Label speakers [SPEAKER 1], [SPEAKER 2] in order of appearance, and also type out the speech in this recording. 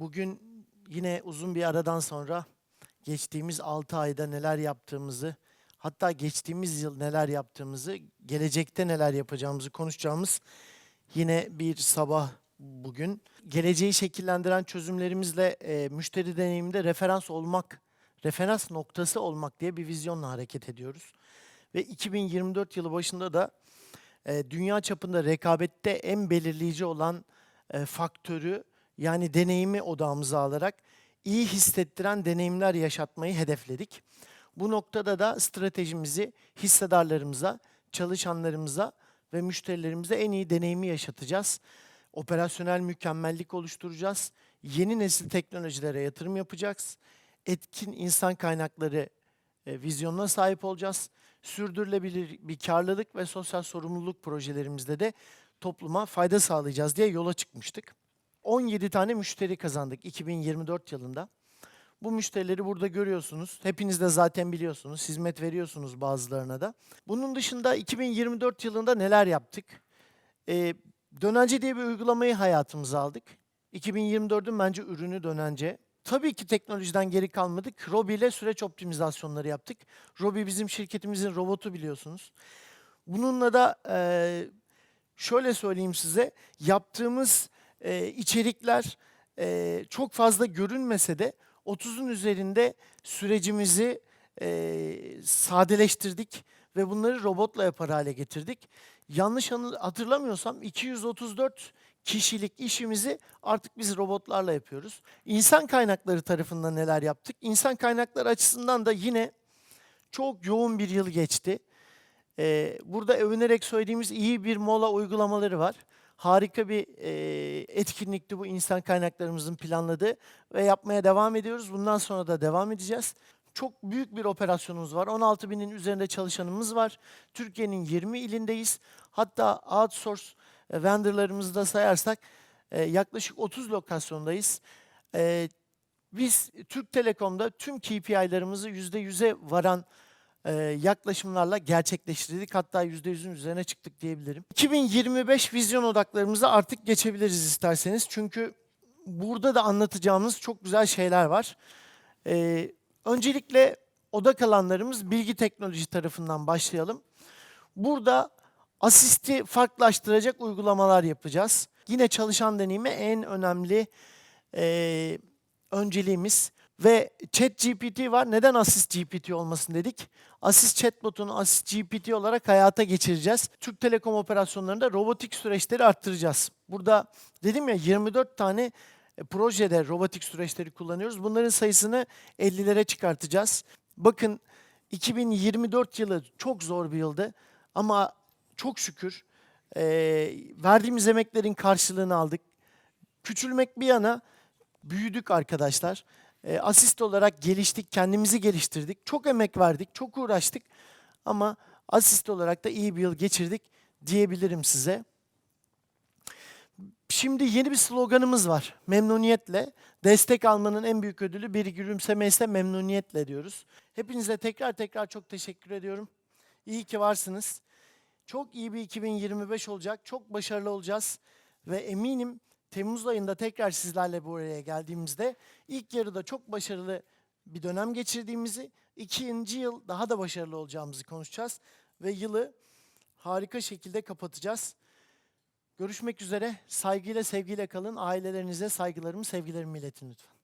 [SPEAKER 1] Bugün yine uzun bir aradan sonra geçtiğimiz 6 ayda neler yaptığımızı, hatta geçtiğimiz yıl neler yaptığımızı, gelecekte neler yapacağımızı konuşacağımız yine bir sabah bugün. Geleceği şekillendiren çözümlerimizle e, müşteri deneyiminde referans olmak, referans noktası olmak diye bir vizyonla hareket ediyoruz. Ve 2024 yılı başında da e, dünya çapında rekabette en belirleyici olan e, faktörü yani deneyimi odağımıza alarak iyi hissettiren deneyimler yaşatmayı hedefledik. Bu noktada da stratejimizi hissedarlarımıza, çalışanlarımıza ve müşterilerimize en iyi deneyimi yaşatacağız. Operasyonel mükemmellik oluşturacağız. Yeni nesil teknolojilere yatırım yapacağız. Etkin insan kaynakları e, vizyonuna sahip olacağız. Sürdürülebilir bir karlılık ve sosyal sorumluluk projelerimizde de topluma fayda sağlayacağız diye yola çıkmıştık. 17 tane müşteri kazandık 2024 yılında. Bu müşterileri burada görüyorsunuz. Hepiniz de zaten biliyorsunuz. Hizmet veriyorsunuz bazılarına da. Bunun dışında 2024 yılında neler yaptık? Ee, Dönence diye bir uygulamayı hayatımıza aldık. 2024'ün bence ürünü Dönence. Tabii ki teknolojiden geri kalmadık. Robi ile süreç optimizasyonları yaptık. Robi bizim şirketimizin robotu biliyorsunuz. Bununla da eee, şöyle söyleyeyim size, yaptığımız eee, içerikler eee, çok fazla görünmese de 30'un üzerinde sürecimizi eee, sadeleştirdik ve bunları robotla yapar hale getirdik. Yanlış hatırlamıyorsam 234 kişilik işimizi artık biz robotlarla yapıyoruz. İnsan kaynakları tarafından neler yaptık? İnsan kaynakları açısından da yine çok yoğun bir yıl geçti. Ee, burada övünerek söylediğimiz iyi bir mola uygulamaları var. Harika bir e, etkinlikti bu insan kaynaklarımızın planladığı ve yapmaya devam ediyoruz. Bundan sonra da devam edeceğiz. Çok büyük bir operasyonumuz var. 16 binin üzerinde çalışanımız var. Türkiye'nin 20 ilindeyiz. Hatta outsource e, vendorlarımızı da sayarsak e, yaklaşık 30 lokasyondayız. E, biz Türk Telekom'da tüm KPI'larımızı %100'e varan e, yaklaşımlarla gerçekleştirdik. Hatta %100'ün üzerine çıktık diyebilirim. 2025 vizyon odaklarımıza artık geçebiliriz isterseniz. Çünkü burada da anlatacağımız çok güzel şeyler var. E, öncelikle odak alanlarımız bilgi teknoloji tarafından başlayalım. Burada asisti farklılaştıracak uygulamalar yapacağız. Yine çalışan deneyimi en önemli e, önceliğimiz ve Chat GPT var. Neden Assist GPT olmasın dedik. Assist chatbot'unu Assist GPT olarak hayata geçireceğiz. Türk Telekom operasyonlarında robotik süreçleri arttıracağız. Burada dedim ya 24 tane e, projede robotik süreçleri kullanıyoruz. Bunların sayısını 50'lere çıkartacağız. Bakın 2024 yılı çok zor bir yıldı ama çok şükür e, verdiğimiz emeklerin karşılığını aldık. Küçülmek bir yana büyüdük arkadaşlar. E, asist olarak geliştik, kendimizi geliştirdik. Çok emek verdik, çok uğraştık ama asist olarak da iyi bir yıl geçirdik diyebilirim size. Şimdi yeni bir sloganımız var. Memnuniyetle. Destek almanın en büyük ödülü bir gülümseme ise memnuniyetle diyoruz. Hepinize tekrar tekrar çok teşekkür ediyorum. İyi ki varsınız. Çok iyi bir 2025 olacak. Çok başarılı olacağız. Ve eminim Temmuz ayında tekrar sizlerle buraya geldiğimizde ilk yarıda çok başarılı bir dönem geçirdiğimizi, ikinci yıl daha da başarılı olacağımızı konuşacağız. Ve yılı harika şekilde kapatacağız. Görüşmek üzere. Saygıyla, sevgiyle kalın. Ailelerinize saygılarımı, sevgilerimi iletin lütfen.